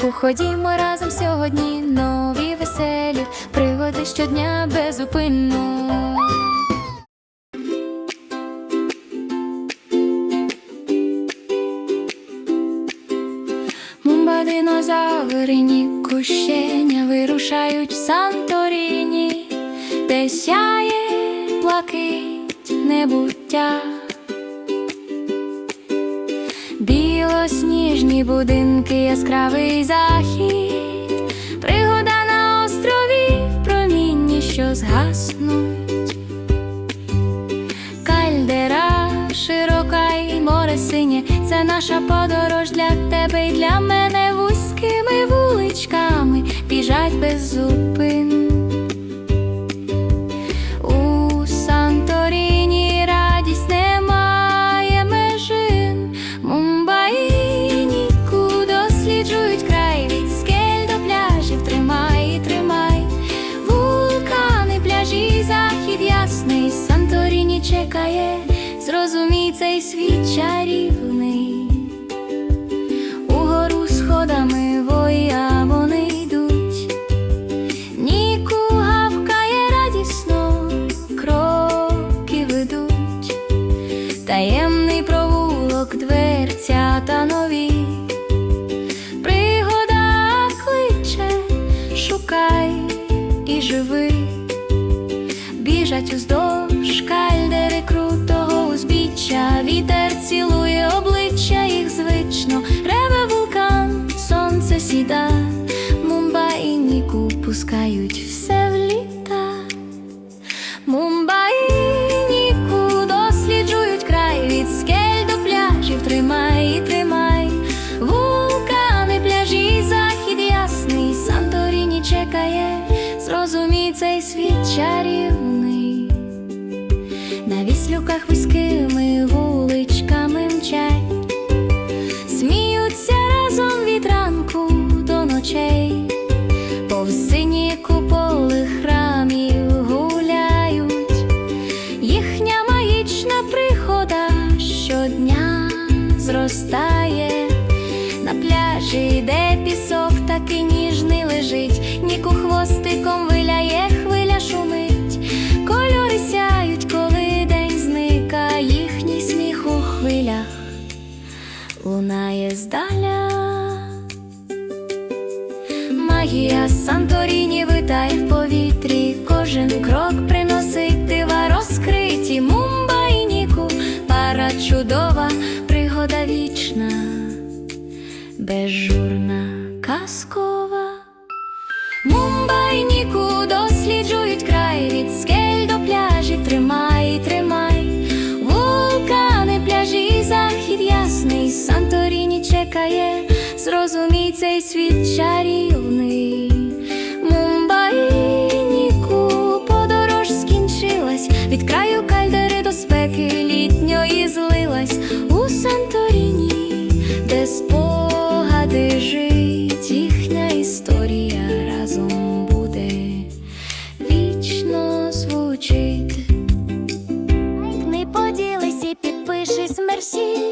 Мумбайніку, ходімо разом сьогодні. Нові веселі пригоди щодня безупинно. Мумба динозаври, Ніку, щеня вирушають в Санторіні, де сяє блакить небуття. Білосніжні будинки, яскравий захід, пригода на острові в промінні, що згаснуть. Кальдера широка і море синє, це наша подорож для тебе і для мене вузькими вуличками біжать без зупин. Чекає, зрозумій цей світ чарівний. Угору сходами воя вони йдуть. Ніку гавкає радісно, кроки ведуть, таємний провулок, дверця та нові. Пригода кличе, шукай і живи, біжать уздовж кальдери крутого узбіччя, вітер цілує обличчя їх звично, реве вулкан, сонце сіда, Мумба і Ніку пускають все в літа. Мумба і Ніку досліджують край від скель до пляжів. Тримай, тримай, вулкани, пляжі, захід ясний. Санторіні чекає, зрозумій цей світ чарівний. На віслюках вузькими вуличками мчать, сміються разом від ранку до ночей. Повз сині куполи храмів гуляють, їхня магічна прихода щодня зростає на пляжі, де пісок такий ніжний лежить, ніку хвостиком виляє, хвиля шумить, кольори сяють, коли день зникає, їхній сміх у хвилях лунає здаля. Магія Санторіні витає в повітрі, кожен крок приносить дива розкриті. Мумба і Ніку, пара чудова, пригода вічна, безжурна, казкова. Цей світ чарівний. Мумба Ніку, подорож скінчилась, від краю кальдери до спеки літньої злилась у Санторіні, де спогади жить, їхня історія разом буде вічно звучить. Лайкни, поділись і підпишись, мерсі.